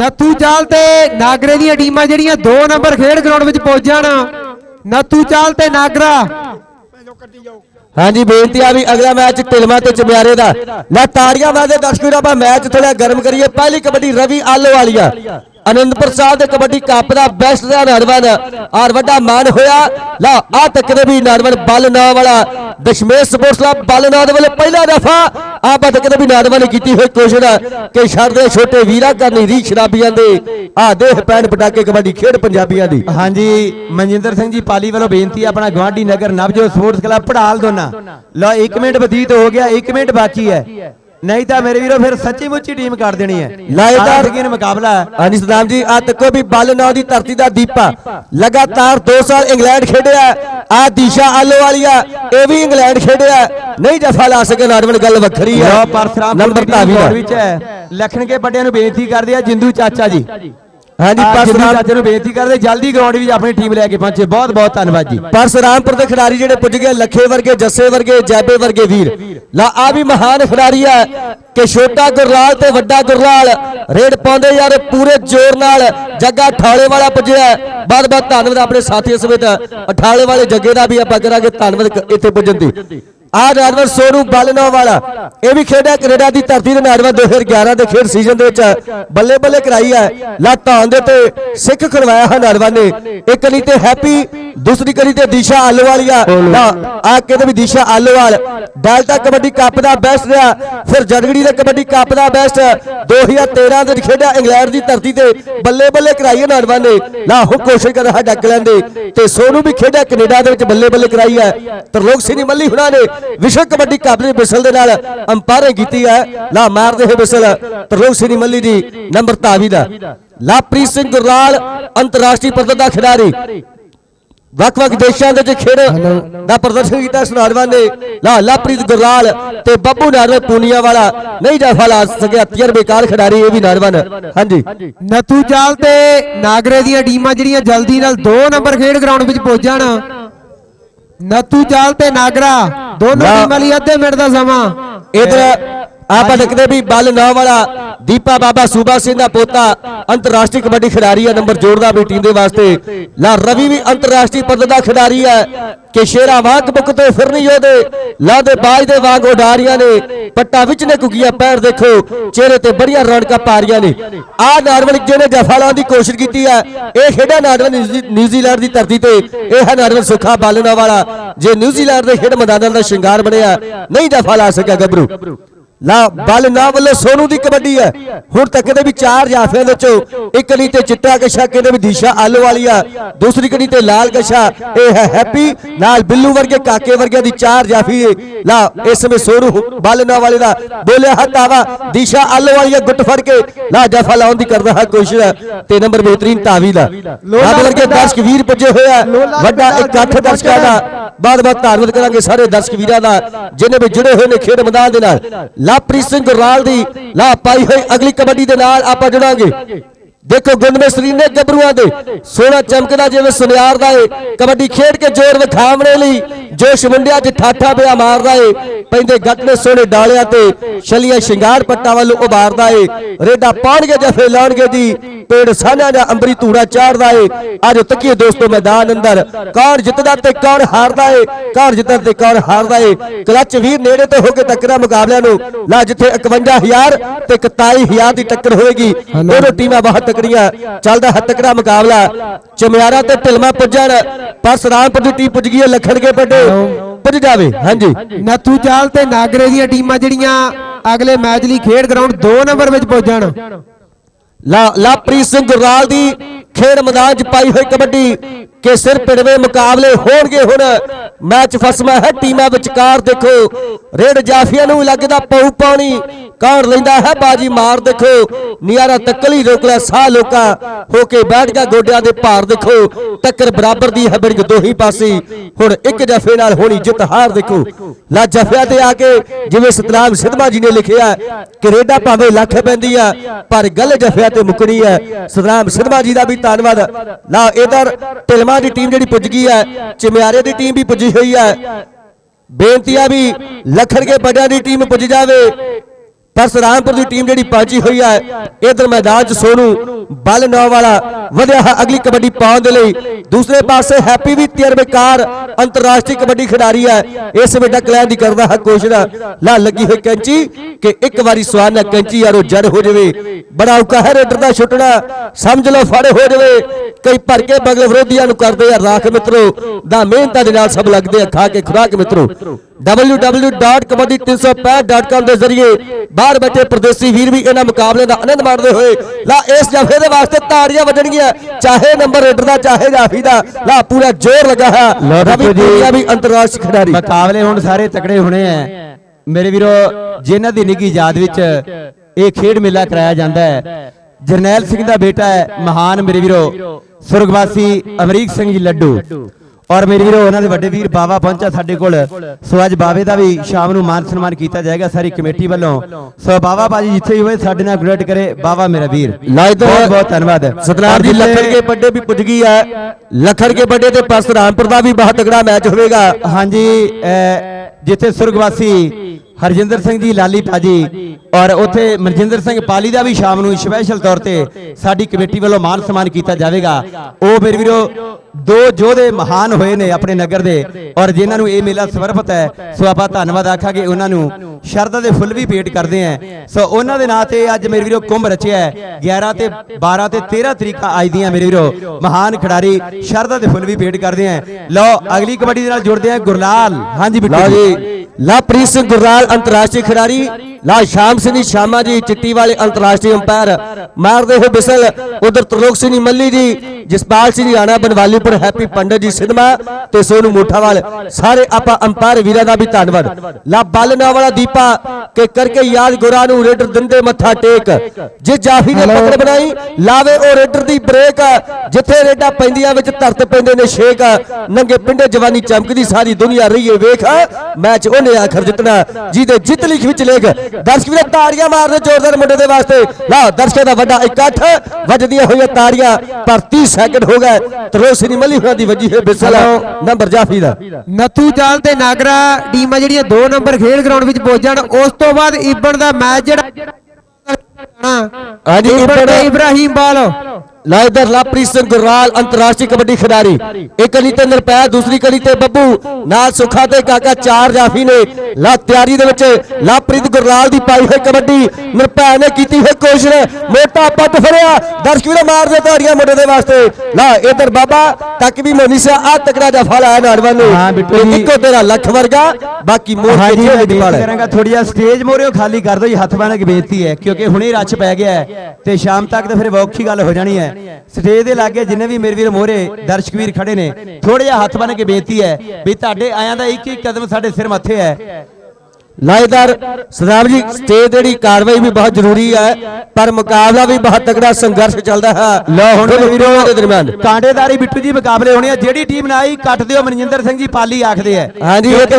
ਨੱਥੂ ਚਾਲ ਤੇ ਨਾਗਰੇ ਦੀਆਂ ਟੀਮਾਂ ਜਿਹੜੀਆਂ 2 ਨੰਬਰ ਖੇਡ ਗਰਾਊਂਡ ਵਿੱਚ ਪਹੁੰਚ ਜਾਣ ਨੱਥੂ ਚਾਲ ਤੇ ਨਾਗਰਾ। ਹਾਂਜੀ, ਬੇਨਤੀ ਆ ਵੀ ਅਗਲਾ ਮੈਚ ਢਿਲਮਾ ਤੇ ਚਮਿਆਰੇ ਦਾ। ਲੈ ਤਾੜੀਆਂ ਵਾਦੇ ਦਰਸ਼ਕੋ ਆਪਾਂ ਮੈਚ ਥੋੜਾ ਗਰਮ ਕਰੀਏ। ਪਹਿਲੀ ਕਬੱਡੀ ਰਵੀ ਆਲੋ ਵਾਲੀਆ ਅਨੰਦਪੁਰ ਸਾਹਿਬ ਦੇ ਕਬੱਡੀ ਕੱਪ ਦਾ ਬੈਸਟ ਦਾ ਨਰਵਨ ਔਰ ਵੱਡਾ ਮਾਨ ਹੋਇਆ। ਲਾ ਆ ਤੱਕ ਦੇ ਵੀ ਨਰਵਨ ਬਲ ਨਾ ਵਾਲਾ। ਦਸ਼ਮੇਸ਼ ਸਪੋਰਟਸ ਕਲੱਬ ਬਲ ਵੱਲੋਂ ਪਹਿਲਾ ਦਫਾ ਆ ਤੱਕ ਦੇ ਵੀ ਨਰਵਨ ਨੇ ਕੀਤੀ ਹੋਈ। ਕੋਸ਼ਿਸ਼ ਕਿ ਛੱਡਦੇ ਛੋਟੇ ਵੀਰਾ ਕਰਨੀ ਰੀ ਸ਼ਰਾਬੀਆਂ ਦੇ। ਆ ਦੇਹ ਪੈਣ ਪਟਾਕੇ ਕਬੱਡੀ ਖੇਡ ਪੰਜਾਬੀਆਂ ਦੀ। ਹਾਂਜੀ, ਮਨਜਿੰਦਰ ਸਿੰਘ ਜੀ ਪਾਲੀ ਵੱਲੋਂ ਬੇਨਤੀ ਆਪਣਾ ਗਵਾਂਢੀ ਨਗਰ ਨਵਜੋਤ ਸਪੋਰਟਸ ਕਲੱਬ ਪੜਾਲ ਦੋਨਾ। ਲਓ 1 ਮਿੰਟ ਬਤੀਤ ਹੋ ਗਿਆ 1 ਮਿੰਟ ਬਾਕੀ ਹੈ। ਨਹੀਂ ਤਾਂ ਮੇਰੇ ਵੀਰੋ ਫਿਰ ਸੱਚੀ ਮੁੱਚੀ ਟੀਮ ਕਰ ਦੇਣੀ ਹੈ। ਲਾਏਦਾਰ ਗੇਨ ਮੁਕਾਬਲਾ। ਹੈ ਹਾਂਜੀ ਸਦਾਮ ਜੀ ਆ ਤੱਕੋ ਵੀ ਬਲ ਨਾਂ ਦੀ ਧਰਤੀ ਦਾ ਦੀਪਾ। ਲਗਾਤਾਰ 2 ਸਾਲ ਇੰਗਲੈਂਡ ਖੇਡਿਆ। ਆ ਦੀਸ਼ਾ ਆਲੋ ਵਾਲੀਆ ਇਹ ਵੀ ਇੰਗਲੈਂਡ ਖੇਡਿਆ। ਨਹੀਂ ਜਫਾ ਲਾ ਸਕੇ ਨਾਰਮਲ ਗੱਲ ਵੱਖਰੀ ਹੈ। ਨੰਬਰ ਧਾਵੀ ਦਾ ਵਿੱਚ ਹੈ। ਲਖਣ ਕੇ ਵੱਡਿਆਂ ਨੂੰ ਬੇਨਤੀ ਕਰਦੇ ਆ ਜਿੰਦੂ ਚਾਚਾ ਜੀ। ਹਾਂਜੀ ਆ ਪਰਸਰਾਮ ਚਾਚਾ ਨੂੰ ਬੇਨਤੀ ਕਰਦੇ ਜਲਦੀ ਗਰਾਊਂਡ ਵਿੱਚ ਆਪਣੀ ਟੀਮ ਲੈ ਕੇ ਪਹੁੰਚੇ। ਬਹੁਤ ਬਹੁਤ ਧੰਨਵਾਦ ਜੀ। ਪਰਸਰਾਮਪੁਰ ਦੇ ਖਿਡਾਰੀ ਜਿਹੜੇ ਪੁੱਜ ਗਏ ਲੱਖੇ ਵਰਗੇ ਜੱਸੇ ਵਰਗੇ ਜੈਬੇ ਵਰਗੇ ਵੀਰ। ਲਾ ਆ ਵੀ ਮਹਾਨ ਖਿਡਾਰੀ ਹੈ ਕਿ ਛੋਟਾ ਗੁਰਲਾਲ ਤੇ ਵੱਡਾ ਗੁਰਲਾਲ। ਰੇਡ ਪਾਉਂਦੇ ਯਾਰ ਪੂਰੇ ਜ਼ੋਰ ਨਾਲ ਜੱਗਾ ਠਾਲੇ ਵਾਲਾ ਪੁੱਜਿਆ। ਬਾਦ ਬਾਦ ਧੰਨਵਾਦ ਆਪਣੇ ਸਾਥੀ ਸਮੇਤ। ਅਠਾਲੇ ਵਾਲੇ ਜੱਗੇ ਦਾ ਵੀ ਆਪਾਂ ਕਰਾਂਗੇ ਧੰਨਵਾਦ ਇੱਥੇ ਪੁੱਜਣ ਦੀ। ਆ ਜਾਨਵਰ ਸੋਨੂ ਬਲਨੋ ਵਾਲਾ। ਇਹ ਵੀ ਖੇਡਿਆ ਕੈਨੇਡਾ ਦੀ ਧਰਤੀ ਦੇ ਨਾੜਵਾ 2011 ਦੇ ਖੇਡ ਸੀਜ਼ਨ ਦੇ ਵਿੱਚ ਬੱਲੇ ਬੱਲੇ ਕਰਾਈ ਹੈ। ਲਾਤਾਂ ਦੇ ਤੇ ਸਿੱਖ ਖੜਵਾਇਆ ਹੈ ਨਾੜਵਾ ਨੇ। ਇੱਕ ਨਹੀਂ ਤੇ ਹੈਪੀ, ਦੂਸਰੀ ਕਰੀ ਤੇ ਦਿਸ਼ਾ ਆਲੋਵਾਲੀਆ ਨਾ, ਆ ਕਹਿੰਦੇ ਵੀ ਦਿਸ਼ਾ ਆਲੋਵਾਲ। ਡੈਲਟਾ ਕਬੱਡੀ ਕੱਪ ਦਾ ਬੈਸਟ ਰਿਹਾ। ਫਿਰ ਜਨਗੜੀ ਦੇ ਕਬੱਡੀ ਕੱਪ ਦਾ ਬੈਸਟ 2013 ਦੇ ਵਿੱਚ ਖੇਡਿਆ ਇੰਗਲੈਂਡ ਦੀ ਧਰਤੀ ਤੇ ਬੱਲੇ ਬੱਲੇ ਕਰਾਈ ਹੈ ਨਾੜਵਾ ਨੇ। ਲਾ ਹੋ ਕੋਸ਼ਿਸ਼ ਕਰ ਰਿਹਾ ਡੱਕ ਲੈਂਦੇ ਤੇ ਸੋਨੂ ਵੀ ਖੇਡਿਆ ਕੈਨੇਡਾ ਦੇ ਵਿੱਚ ਬੱਲੇ ਬੱਲੇ ਕਰਾਈ ਹੈ। ਤਰਲੋਕ ਸਿੰਘ ਮੱਲੀ ਹੁਣਾਂ ਨੇ ਵਿਸ਼ਵ ਕਬੱਡੀ ਕੱਪ ਦੇ ਬਿਸਲ ਦੇ ਨਾਲ ਅੰਪਾਇਰਿੰਗ ਕੀਤੀ ਹੈ। ਲਾ ਮਾਰਦੇ ਹੋਏ ਬਿਸਲ ਤਰਲੋਕ ਸਿੰਘ ਮੱਲੀ ਦੀ ਨੰਬਰ ਧਾਵੀ ਦਾ। ਲਾਪ੍ਰੀਤ ਸਿੰਘ ਗੁਰਲਾਲ ਅੰਤਰਰਾਸ਼ਟਰੀ ਪੱਧਰ ਦਾ ਖਿਡਾਰੀ। ਵੱਖ-ਵੱਖ ਦੇਸ਼ਾਂ ਦੇ ਵਿੱਚ ਖੇਡ ਦਾ ਪ੍ਰਦਰਸ਼ਨ ਕੀਤਾ। ਇਸ ਨੌਜਵਾਨ ਨੇ ਲਾ ਲਾਪ੍ਰੀਤ ਗੁਰਲਾਲ ਤੇ ਬੱਬੂ ਨਾਰਵੇ ਪੂਨੀਆ ਵਾਲਾ। ਨਹੀਂ ਜਫਾ ਲਾ ਸਕਿਆ ਤਜਰਬੇਕਾਰ ਖਿਡਾਰੀ ਇਹ ਵੀ ਨੌਜਵਾਨ ਹਾਂਜੀ। ਨੱਥੂ ਚਾਲ ਤੇ ਨਾਗਰੇ ਦੀਆਂ ਟੀਮਾਂ ਜਿਹੜੀਆਂ ਜਲਦੀ ਨਾਲ 2 ਨੰਬਰ ਖੇਡ ਗਰਾਊਂਡ ਵਿੱਚ ਪਹੁੰਚ ਜਾਣ ਨੱਥੂ ਚਾਲ ਤੇ ਨਾਗਰਾ। ਦੋਨੋਂ ਟੀਮਾਂ ਲਈ ਅੱਧੇ ਮਿੰਟ ਦਾ ਸਮਾਂ। ਇਧਰ ਆਪਾਂ ਲਿਖਦੇ ਵੀ ਬਲ ਨਾ ਵਾਲਾ ਦੀਪਾ ਬਾਬਾ ਸੂਬਾ ਸਿੰਘ ਦਾ ਪੋਤਾ, ਅੰਤਰਰਾਸ਼ਟਰੀ ਕਬੱਡੀ ਖਿਡਾਰੀ ਹੈ ਨੰਬਰ ਜੋੜਦਾ ਵੀ ਟੀਮ ਦੇ ਵਾਸਤੇ। ਲਾ ਰਵੀ ਵੀ ਅੰਤਰਰਾਸ਼ਟਰੀ ਪੱਧਰ ਦਾ ਖਿਡਾਰੀ ਹੈ ਕਿ ਸ਼ੇਰਾ ਵਾਂਗ ਬੁੱਕ ਤੇ ਫਿਰਨੀ ਉਹਦੇ। ਲਾ ਦੇ ਬਾਜ ਦੇ ਵਾਂਗ ਉਡਾਰੀਆਂ ਨੇ, ਪੱਟਾ ਵਿੱਚ ਨੇ ਕੁਗੀਆਂ ਪੈਰ ਦੇਖੋ, ਚਿਹਰੇ ਤੇ ਬੜੀਆਂ ਰੌਣਕਾਂ ਪਾਰੀਆਂ ਨੇ। ਆ ਨਾਰਮਲ ਜਿਹਨੇ ਜਫਾ ਲਾਉਣ ਦੀ ਕੋਸ਼ਿਸ਼ ਕੀਤੀ ਹੈ ਇਹ ਖੇਡਾ ਨਾਰਮਲ ਨਿਊਜ਼ੀ- ਨਿਊਜ਼ੀਲੈਂਡ ਦੀ ਧਰਤੀ ਤੇ। ਇਹ ਹੈ ਨਾਰਮਲ ਸੁੱਖਾ ਬਾਲਣਾ ਵਾਲਾ ਜੇ ਨਿਊਜ਼ੀਲੈਂਡ ਦੇ ਖੇਡ ਮੈਦਾਨਾਂ ਦਾ ਸ਼ਿੰਗਾਰ ਬਣਿਆ, ਨਹੀਂ ਦਫ਼ਾ ਲਾ ਸਕਿਆ ਗੱਭਰੂ। ਲਾ ਬਲ ਨਾ ਵੱਲੋਂ ਸੋਨੂ ਦੀ ਕਬੱਡੀ ਹੈ। ਹੁਣ ਤੱਕ ਦੇ ਵੀ ਚਾਰ ਜਾਫਿਆਂ ਦੇ ਵਿੱਚੋਂ ਇੱਕ ਨਹੀਂ ਤੇ ਚਿੱਟਾ ਕਸ਼ਾ ਕਹਿੰਦੇ ਵੀ ਦੀਸ਼ਾ ਆਲੋ ਵਾਲੀ ਆ ਦੂਸਰੀ ਕਣੀ ਤੇ ਲਾਲ ਕਸ਼ਾ ਇਹ ਹੈ ਹੈਪੀ ਨਾਲ ਬਿੱਲੂ ਵਰਗੇ ਕਾਕੇ ਵਰਗਿਆਂ ਦੀ ਚਾਰ ਜਾਫੀ। ਲਾ ਇਸ ਸਮੇਂ ਸੋਨੂ ਬਲ ਨਾ ਵਾਲੇ ਦਾ ਬੋਲਿਆ ਹਟਾਵਾ ਦੀਸ਼ਾ ਆਲੋ ਵਾਲੀ ਆ ਗੁੱਟ ਫੜ ਕੇ ਲਾ ਜਫਾ ਲਾਉਣ ਦੀ ਕਰਦਾ ਹੈ ਕੋਸ਼ਿਸ਼ ਤੇ ਨੰਬਰ ਬਿਹਤਰੀਨ ਤਾਵੀ ਦਾ। ਰੱਬ ਵਰਗੇ ਦਰਸ਼ਕ ਵੀਰ ਪੁੱਜੇ ਹੋਇਆ ਵੱਡਾ ਇਕੱਠ ਦਰਸ਼ਕਾਂ ਦਾ। ਬਾਦ ਬਾਦ ਧੰਨਵਾਦ ਕਰਾਂਗੇ ਸਾਰੇ ਦਰਸ਼ਕ ਵੀਰਾਂ ਦਾ ਜਿਨ੍ਹਾਂ ਵੀ ਜੁੜੇ ਹੋਏ ਨੇ ਖੇਡ ਮੈਦਾਨ ਦੇ ਨਾਲ ਲਾਪ੍ਰੀਤ ਸਿੰਘ ਗੁਰਲਾਲ ਦੀ ਲਾ ਪਾਈ ਹੋਈ ਅਗਲੀ ਕਬੱਡੀ ਦੇ ਨਾਲ ਆਪਾਂ ਜੁੜਾਂਗੇ। ਦੇਖੋ ਗੁੰਦਮੇਸਰੀ ਨੇ ਗੱਭਰੂਆਂ ਦੇ ਸੋਨਾ ਚਮਕਦਾ ਜਿਵੇਂ ਸੁਨਿਆਰ ਦਾ ਏ। ਕਬੱਡੀ ਖੇਡ ਕੇ ਜ਼ੋਰ ਵਿਖਾਵਣੇ ਲਈ ਜੋਸ਼ ਮੁੰਡਿਆਂ 'ਚ ਠਾਠਾ ਪਿਆ ਮਾਰਦਾ ਏ। ਪੈਂਦੇ ਗੱਟ ਨੇ ਸੋਨੇ ਡਾਲਿਆਂ ਤੇ ਛਲੀਆਂ ਸ਼ਿੰਗਾਰ ਪੱਟਾਂ ਵੱਲ ਉਭਾਰਦਾ ਏ। ਰੇਡਾ ਪਾਣਗੇ ਜਫੇ ਲਾਉਣਗੇ ਦੀ ਪੇੜ ਸਾਨਿਆਂ ਦਾ ਅੰਬਰੀ ਧੂੜਾ ਚਾੜਦਾ ਏ। ਅੱਜ ਤੱਕੀਏ ਦੋਸਤੋ ਮੈਦਾਨ ਅੰਦਰ ਕੌਣ ਜਿੱਤਦਾ ਤੇ ਕੌਣ ਹਾਰਦਾ ਏ। ਕੌਣ ਜਿੱਤਦਾ ਤੇ ਕੌਣ ਹਾਰਦਾ ਏ। ਕਲੱਚ ਵੀਰ ਨੇੜੇ ਤੇ ਹੋ ਕੇ ਟੱਕਰਾਂ ਮੁਕਾਬਲਿਆਂ ਨੂੰ। ਲਾ ਜਿੱਥੇ 51000 ਤੇ 41000 ਦੀ ਟੱਕਰ ਹੋਏਗੀ। ਦੋਨੋਂ ਟੀਮਾਂ ਬਹੁਤ ਤਕੜੀਆਂ ਚੱਲਦਾ ਹੈ ਤਕੜਾ ਮੁਕਾਬਲਾ। ਚਮਿਆਰਾ ਤੇ ਢਿਲਮਾ ਪੁੱਜਣ। ਪਰਸਰਾਮਪੁਰ ਦੀ ਟੀਮ ਪੁੱਜ ਗਈ ਹੈ ਲਖਣਗੇ ਵੱਡੇ। ਪੁੱਜ ਜਾਵੇ। ਹਾਂਜੀ। ਨੱਥੂ ਚਾਲ ਤੇ ਨਾਗਰੇ ਦੀਆਂ ਟੀਮਾਂ ਜਿਹੜੀਆਂ ਅਗਲੇ ਮੈਚ ਲਈ ਖੇਡ ਗਰਾਊਂਡ 2 ਨੰਬਰ ਵਿੱਚ ਪਹੁੰਚਣ ਲਾ ਲਾਪ੍ਰੀਤ ਸਿੰਘ ਗੁਰਰਾਲ ਦੀ ਖੇਡ ਮੈਦਾਨ 'ਚ ਪਾਈ ਹੋਈ ਕਬੱਡੀ ਕਿ ਸਿਰ ਪਿੜਵੇਂ ਮੁਕਾਬਲੇ ਹੋਣਗੇ ਹੁਣ। ਮੈਚ ਫਸਮਾ ਹੈ, ਟੀਮਾਂ ਵਿਚਕਾਰ ਦੇਖੋ। ਰੇਡ ਜਾਫੀਆਂ ਨੂੰ ਲੱਗਦਾ ਪਊ ਪਾਣੀ। ਕੌਣ ਲੈਂਦਾ ਹੈ, ਬਾਜੀ ਮਾਰ ਦੇਖੋ। ਨਿਆਰਾ ਤੱਕਲੀ ਰੋਕ ਲਿਆ, ਸਾਹ ਲੋਕਾਂ ਹੋ ਕੇ ਬੈਠ ਗਿਆ, ਗੋਡਿਆਂ ਦੇ ਭਾਰ ਦੇਖੋ। ਟੱਕਰ ਬਰਾਬਰ ਦੀ ਹੈ ਬਿੜਕ ਦੋਹੀ ਪਾਸੇ। ਹੁਣ ਇੱਕ ਜਫੇ ਨਾਲ ਹੋਣੀ ਜਿੱਤ, ਹਾਰ ਦੇਖੋ। ਲਾ ਜਫਿਆਂ ਤੇ ਆ ਕੇ ਜਿਵੇਂ ਸਤਨਾਮ ਸਿੱਧਵਾ ਜੀ ਨੇ ਲਿਖਿਆ ਕਿ ਰੇਡਾ ਭਾਵੇਂ ਲੱਖ ਪੈਂਦੀ ਆ, ਪਰ ਗੱਲ ਜਫਿਆਂ ਤੇ ਮੁੱਕਣੀ ਹੈ। ਸਤਨਾਮ ਸਿੱਧਵਾ ਜੀ ਦਾ ਵੀ ਧੰਨਵਾਦ। ਲਾ ਇਧਰ ਢਿਲਮਾ ਦੀ ਟੀਮ ਜਿਹੜੀ ਪੁੱਜ ਗਈ ਹੈ, ਚਿਮਿਆਰੇ ਦੀ ਟੀਮ ਵੀ ਪੁੱਜੀ ਹੋਈ ਹੈ। ਬੇਨਤੀ ਆ ਵੀ ਲਖੜ ਕੇ ਵੱਡਿਆਂ ਦੀ ਟੀਮ ਪੁੱਜ ਜਾਵੇ। ਪਰਸਰਾਮਪੁਰ ਦੀ ਟੀਮ ਜਿਹੜੀ ਪਹੁੰਚੀ ਹੋਈ ਹੈ ਇਧਰ ਮੈਦਾਨ 'ਚ ਸੋਨੂ ਬਲ ਨੌ ਵਾਲਾ ਵਧਿਆ ਹੈ ਅਗਲੀ ਕਬੱਡੀ ਪਾਉਣ ਦੇ ਲਈ। ਦੂਸਰੇ ਪਾਸੇ ਹੈਪੀ ਵੀ ਤਜਰਬੇਕਾਰ ਅੰਤਰਰਾਸ਼ਟਰੀ ਕਬੱਡੀ ਖਿਡਾਰੀ ਹੈ ਇਸ ਵੇਟਾ ਕਲੈਨ ਦੀ ਕਰਦਾ ਹੈ ਕੋਸ਼ਿਸ਼ ਲਾ ਲੱਗੀ ਹੋਈ ਕੈਂਚੀ ਕਿ ਇੱਕ ਵਾਰੀ ਸਵਾਨ ਨਾਲ ਕੈਂਚੀ ਯਾਰੋ ਜੜ ਹੋ ਜਾਵੇ। ਬੜਾ ਔਕਾ ਹੈ ਰੇਡਰ ਦਾ ਛੁੱਟਣਾ। ਸਮਝ ਲਓ, ਫੜੇ ਹੋ ਜਾਵੇ। ਕਈ ਭਰ ਕੇ ਬਗਲ ਵਿਰੋਧੀਆਂ ਨੂੰ ਕਰਦੇ ਆ ਰਾਖ ਮਿੱਤਰੋ ਦਾ ਮਿਹਨਤਾਂ ਦੇ ਨਾਲ ਸਭ ਲੱਗਦੇ ਆ ਖਾ ਕੇ ਖੁਰਾਕ ਮਿੱਤਰੋ। www.kabaddi365.com ਦੇ ਜ਼ਰੀਏ ਬਾਹਰ ਬੈਠੇ ਪ੍ਰਦੇਸੀ ਵੀਰ ਵੀ ਇਹਨਾਂ ਮੁਕਾਬਲੇ ਦਾ ਆਨੰਦ ਮਾਣਦੇ ਹੋਏ ਲਾ ਇਸ ਜਫੇ ਦੇ ਵਾਸਤੇ ਤਾੜੀਆਂ ਵੱਜਣਗੀਆਂ ਚਾਹੇ ਨੰਬਰ ਰੇਡਰ ਦਾ ਚਾਹੇ ਜਾਫੀ ਦਾ ਲਾ ਪੂਰਾ ਜ਼ੋਰ ਲੱਗਾ ਹੈ। ਰਵੀ। ਪੂਨੀਆ ਵੀ ਅੰਤਰਰਾਸ਼ਟਰੀ ਖਿਡਾਰੀ। ਮੁਕਾਬਲੇ ਹੁਣ ਸਾਰੇ ਤਕੜੇ ਹੋਣੇ ਆ। ਮੇਰੇ ਵੀਰੋ ਜਿਨ੍ਹਾਂ ਦੀ ਨਿੱਗੀ ਯਾਦ ਵਿੱਚ ਇਹ ਖੇਡ ਮੇਲਾ ਕਰਾਇਆ ਜਾਂਦਾ ਹੈ। ਜਰਨੈਲ ਸਿੰਘ ਦਾ ਬੇਟਾ ਹੈ ਮਹਾਨ ਮੇਰੇ ਵੀਰੋ। ਸੁਰਗਵਾਸੀ ਅਮਰੀਕ ਸਿੰਘ ਜੀ ਲੱਡੂ। ਔਰ ਮੇਰੇ ਵੀਰੋ ਉਹਨਾਂ ਦੇ ਵੱਡੇ ਵੀਰ ਬਾਵਾ ਪਹੁੰਚਾ ਸਾਡੇ ਕੋਲ। ਸੋ ਅੱਜ ਬਾਵੇ ਦਾ ਵੀ ਸ਼ਾਮ ਨੂੰ ਮਾਨ ਸਨਮਾਨ ਕੀਤਾ ਜਾਏਗਾ ਸਾਰੀ ਕਮੇਟੀ ਵੱਲੋਂ। ਸੋ ਬਾਵਾ ਬਾਜੀ ਜਿੱਥੇ ਵੀ ਹੋਏ ਸਾਡੇ ਨਾਲ ਗ੍ਰੇਟ ਕਰੇ ਬਾਵਾ ਮੇਰਾ ਵੀਰ। ਬਹੁਤ ਬਹੁਤ ਧੰਨਵਾਦ। ਸਤਨਾਮ ਜੀ ਲੱਖੜ ਕੇ ਵੱਡੇ ਵੀ ਪੁੱਜ ਗਈ ਹੈ ਲੱਖੜ ਕੇ ਵੱਡੇ ਤੇ ਪਰਸਰਾਮਪੁਰ ਦਾ ਵੀ ਬਹੁਤ ਤਗੜਾ ਮੈਚ ਹੋਵੇਗਾ। ਹਾਂਜੀ ਜਿੱਥੇ ਸੁਰਗਵਾਸੀ ਹਰਜਿੰਦਰ ਸਿੰਘ ਜੀ, ਲਾਲੀ ਪਾਜੀ ਔਰ ਉੱਥੇ ਮਨਜਿੰਦਰ ਸਿੰਘ ਪਾਲੀ ਦਾ ਵੀ ਸ਼ਾਮ ਨੂੰ ਸਪੈਸ਼ਲ ਤੌਰ ਤੇ ਸਾਡੀ ਕਮੇਟੀ ਵੱਲੋਂ ਮਾਨ ਸਨਮਾਨ ਕੀਤਾ ਜਾਵੇਗਾ। ਉਹ ਫਿਰ ਵੀਰੋ ਦੋ ਯੋਧੇ ਮਹਾਨ ਹੋਏ ਨੇ ਆਪਣੇ ਨਗਰ ਦੇ ਔਰ ਜਿਨ੍ਹਾਂ ਨੂੰ ਇਹ ਮੇਲਾ ਸਮਰਪਿਤ ਹੈ ਸੋ ਆਪਾਂ ਧੰਨਵਾਦ ਆਖਾਂਗੇ ਉਹਨਾਂ ਨੂੰ। ਸ਼ਰਧਾ ਦੇ ਫੁੱਲ ਵੀ ਭੇਟ ਕਰਦੇ ਆਂ ਸੋ ਉਹਨਾਂ ਦੇ ਨਾਂ ਤੇ ਅੱਜ ਮੇਰੇ ਵੀਰੋ ਕੁੰਭ ਰਚਿਆ ਹੈ। 11 ਤੇ 12 ਤੇ 13 ਤਰੀਕਾਂ ਅੱਜ ਦੀਆਂ ਮੇਰੇ ਵੀਰੋ। ਮਹਾਨ ਖਿਡਾਰੀ ਸ਼ਰਧਾ ਦੇ ਫੁੱਲ ਵੀ ਭੇਟ ਕਰਦੇ ਆਂ ਲਓ ਅਗਲੀ ਕਬੱਡੀ ਦੇ ਨਾਲ ਜੁੜਦੇ ਆਂ ਗੁਰਲਾਲ। ਹਾਂਜੀ ਬਿੱਟੂ ਲਓ ਜੀ ਲਵਪ੍ਰੀਤ ਸਿੰਘ ਗੁਰਰਾਲ ਅੰਤਰਰਾਸ਼ਟਰੀ ਖਿਡਾਰੀ। ਲਾ ਸ਼ਾਮ ਸਿੰਘ ਸ਼ਾਮਾ ਜੀ ਚਿੱਟੀ ਵਾਲੇ ਅੰਤਰਰਾਸ਼ਟਰੀ ਅੰਪਾਇਰ ਮਾਰਦੇ ਹੋਏ ਬਿਸਲ ਉਧਰ ਤਰਲੋਕ ਸਿੰਘ ਮੱਲੀ ਜੀ ਜਸਪਾਲ ਸਿੰਘ ਆਣਾ ਬਨਵਾਲੀਪੁਰ ਹੈਪੀ ਪੰਡਤ ਜੀ ਸਿਧਮਾ ਤੇ ਸੋਨੂ ਮੋਠਾਵਾਲ ਸਾਰੇ ਆਪਾਂ ਅੰਪਾਇਰ ਵੀਰਾਂ ਦਾ ਵੀ ਧੰਨਵਾਦ। ਲਾ ਬੱਲ ਨਾ ਵਾਲਾ ਦੀਪਾ ਕਿ ਕਰਕੇ ਯਾਦ ਗੁਰਾਂ ਨੂੰ ਰੇਡਰ ਦਿੰਦੇ ਮੱਥਾ ਟੇਕ। ਜੇ ਜਾਫੀ ਨੇ ਪਕੜ ਬਣਾਈ ਲਾਵੇ ਉਹ ਰੇਡਰ ਦੀ ਬ੍ਰੇਕ। ਜਿੱਥੇ ਰੇਡਾ ਪੈਂਦੀਆਂ ਵਿੱਚ ਧਰਤ ਪੈਂਦੇ ਨੇ ਛੇਕ। ਨੰਗੇ ਪਿੰਡੇ ਜਵਾਨੀ ਚਮਕਦੀ ਸਾਰੀ ਦੁਨੀਆ ਰਹੀਏ ਵੇਖ। ਮੈਚ ਉਹਨੇ ਆਖਰ ਜਿੱਤਣਾ ਜਿਹਦੇ ਜਿੱਤ ਲਿਖ ਵਿੱਚ ਲੇਖ। ਦਰਸ਼ਕ ਵੀਰੇ ਤਾੜੀਆਂ ਮਾਰਦੇ ਜ਼ੋਰਦਾਰ ਮੁੰਡੇ ਦੇ ਵਾਸਤੇ। ਲਾ ਦਰਸ਼ਕਾਂ ਦਾ ਵੱਡਾ ਇਕੱਠ ਵੱਜਦੀਆਂ ਹੋਈਆਂ ਤਾੜੀਆਂ ਪਰ 30 ਸੈਕਿੰਡ ਹੋ ਗਏ। ਤਰੋਸੀ ਮੱਲੀ ਹੋਣਾ ਦੀ ਵੱਜੀ ਹੈ ਬਿਸਲ। ਨੰਬਰ ਜਾਫੀ ਦਾ। ਨੱਥੂ ਚਾਲ ਤੇ ਨਾਗਰਾ ਟੀਮਾਂ ਜਿਹੜੀਆਂ 2 ਨੰਬਰ ਖੇਡ ਗਰਾਊਂਡ ਵਿੱਚ ਪਹੁੰਚਣ ਉਸ ਤੋਂ ਬਾਅਦ ਇਬਨ ਦਾ ਮੈਚ ਜਿਹੜਾ ਹਾਂਜੀ, ਇਬਨ ਇਬਰਾਹੀਮ ਬਾਲ। ਲਾ ਇਧਰ ਲਵਪ੍ਰੀਤ ਸਿੰਘ ਗੁਰਰਾਲ ਅੰਤਰਰਾਸ਼ਟਰੀ ਕਬੱਡੀ ਖਿਡਾਰੀ। ਇੱਕ ਕਲੀ ਤੇ ਨਿਰਪੈ ਦੂਸਰੀ ਕਲੀ ਤੇ ਬੱਬੂ। ਨਾਲ ਸੁਖਾ ਤੇ ਕਾਕਾ ਚਾਰ ਜਾਫੀ ਨੇ। ਲਾ ਤਿਆਰੀ ਦੇ ਵਿੱਚ ਲਵਪ੍ਰੀਤ ਗੁਰਰਾਲ ਦੀ ਪਾਈ ਹੋਈ ਕਬੱਡੀ। ਨਿਰਪੈ ਨੇ ਕੀਤੀ ਹੋਈ ਕੋਸ਼ਿਸ਼ ਮੋਟਾ ਪੱਟ ਫੜਿਆ। ਦਰਸ਼ਕ ਵੀਰੋ ਮਾਰਦੇ ਤਾੜੀਆਂ ਮੁੰਡੇ ਦੇ ਵਾਸਤੇ। ਲਾ ਇਧਰ ਬਾਬਾ ਤੱਕ ਵੀ ਮੋਨੀਸਾ ਆ ਤਕੜਾ ਜਫਾ ਲਾਇਆ ਨੌਜਵਾਨ ਨੂੰ। ਹਾਂ, ਬਿੱਟੂ ਤੇ ਜੀ। ਇੱਕੋ ਤੇਰਾ ਲੱਖ ਵਰਗਾ ਬਾਕੀ ਮੋੜ ਕੇ ਹਾਂਜੀ ਜੇਬ ਮੈਂ ਵਿੱਚ ਬੇਨਤੀ ਪਾਲਾ ਕਰਾਂਗਾ ਥੋੜੀ ਜਿਹਾ ਸਟੇਜ ਮੋਰਿਓ ਖਾਲੀ ਕਰ ਦਿਓ ਜੀ ਹੱਥ ਬੰਨ੍ਹ ਕੇ ਬੇਨਤੀ ਹੈ ਕਿਉਂਕਿ ਹੁਣੇ ਰੱਛ ਪੈ ਗਿਆ ਹੈ ਤੇ ਸ਼ਾਮ ਤੱਕ ਤਾਂ ਫਿਰ ਔਖੀ ਗੱਲ ਹੋ ਜਾਣੀ ਹੈ। ਸਟੇਜ ਦੇ ਲਾਗੇ ਜਿੰਨੇ ਵੀ ਮੇਰੇ ਵੀਰ ਮੋਰੇ ਦਰਸ਼ਕ ਵੀਰ ਖੜੇ ਨੇ ਥੋੜਾ ਜਿਹਾ ਹੱਥ ਬੰਨ੍ਹ ਕੇ ਬੇਨਤੀ ਹੈ ਵੀ ਤੁਹਾਡੇ ਆਇਆਂ ਦਾ ਇੱਕ ਇੱਕ ਕਦਮ ਸਾਡੇ ਸਿਰ ਮੱਥੇ ਹੈ। ਲਾਇਦਾਰ ਸਦਾਮ ਜੀ ਸਟੇਜ ਜਿਹੜੀ ਕਾਰਵਾਈ ਵੀ ਬਹੁਤ ਜ਼ਰੂਰੀ ਹੈ ਪਰ ਮੁਕਾਬਲਾ ਵੀ ਬਹੁਤ ਤਕੜਾ ਸੰਘਰਸ਼ ਚੱਲਦਾ ਹੈ। ਲਓ ਹੁਣ ਵੀਰੋ ਦੇ ਦਰਮਿਆਨ। ਕਾਂਟੇਦਾਰੀ ਬਿੱਟੂ ਜੀ ਮੁਕਾਬਲੇ ਹੋਣੇ ਆ। ਜਿਹੜੀ ਟੀਮ ਨਾ ਆਈ ਕੱਟ ਦਿਓ ਮਨਜਿੰਦਰ ਸਿੰਘ ਜੀ ਪਾਲੀ ਆਖਦੇ ਆ। ਹਾਂਜੀ ਇਹ ਤੇ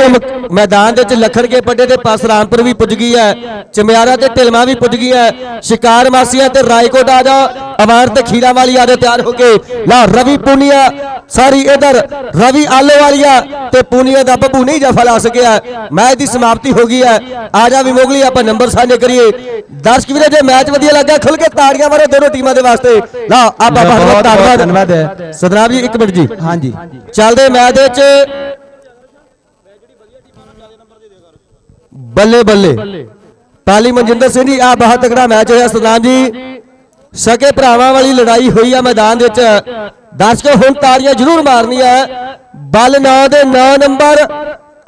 ਮੈਦਾਨ ਦੇ ਵਿੱਚ ਲਖੜ ਕੇ ਪੱਡੇ ਤੇ ਪਸਰਾਮਪੁਰ ਵੀ ਪੁੱਜ ਗਈ ਹੈ ਚਮਿਆਰਾ ਤੇ ਢਿਲਮਾ ਵੀ ਪੁੱਜ ਗਈ ਹੈ। ਸ਼ਿਕਾਰ ਮਾਸੀਆਂ ਤੇ ਰਾਏਕੋਟ ਆ ਜਾ। ਤੇ ਖੀਰਾ ਵਾਲੀ ਆ ਜਾ ਤਿਆਰ ਹੋ ਕੇ ਲਾ ਰਵੀ ਪੂਨੀਆ ਸਾਰੀ ਇਧਰ ਰਵੀ ਆਲੋ ਵਾਲੀਆ ਤੇ ਪੂਨੀਆ ਦਾ ਬੱਬੂ ਨਹੀਂ ਜਫਾ ਲਾ ਸਕਿਆ ਮੈਚ ਦੀ ਸਮਾਪਤੀ ਹੋ ਗਈ ਹੈ ਆ ਜਾ ਵੀ ਮੋਗਲੀ ਆਪਾਂ ਨੰਬਰ ਸਾਂਝੇ ਕਰੀਏ ਦਰਸ਼ਕ ਵੀਰੇ ਜੇ ਮੈਚ ਵਧੀਆ ਲੱਗਾ ਖੁੱਲ ਕੇ ਤਾੜੀਆਂ ਮਾਰੋ ਦੋਨੋਂ ਟੀਮਾਂ ਦੇ ਵਾਸਤੇ ਲਾ ਆਪਾਂ ਬਹੁਤ ਬਹੁਤ ਧੰਨਵਾਦ ਧੰਨਵਾਦ ਹੈ। ਸਤਨਾਮ ਜੀ ਇੱਕ ਮਿੰਟ ਜੀ ਹਾਂਜੀ ਚੱਲਦੇ ਮੈਚ ਦੇ ਵਿੱਚ ਬੱਲੇ ਬੱਲੇ ਪਾਲੀ ਮਨਜਿੰਦਰ ਸਿੰਘ ਜੀ ਆ ਬਹੁਤ ਤਕੜਾ ਮੈਚ ਹੋਇਆ ਸਤਨਾਮ ਜੀ ਸਕੇ ਭਰਾਵਾਂ ਵਾਲੀ ਲੜਾਈ ਹੋਈ ਆ ਮੈਦਾਨ ਦੇ ਵਿੱਚ। ਦਰਸ਼ਕੋ, ਹੁਣ ਤਾੜੀਆਂ ਜ਼ਰੂਰ ਮਾਰਨੀਆਂ ਬਲ 9 ਦੇ 9 ਨੰਬਰ।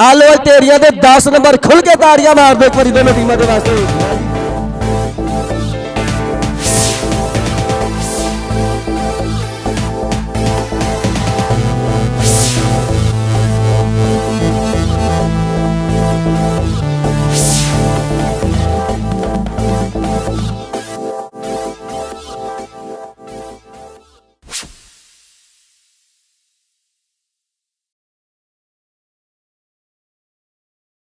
ਆਲੋ ਢੇਰੀਆਂ ਦੇ 10 ਨੰਬਰ ਖੁੱਲ ਕੇ ਤਾੜੀਆਂ ਮਾਰ ਦਿਓ ਇੱਕ ਵਾਰੀ ਦੋਨੋਂ ਟੀਮਾਂ ਦੇ ਵਾਸਤੇ।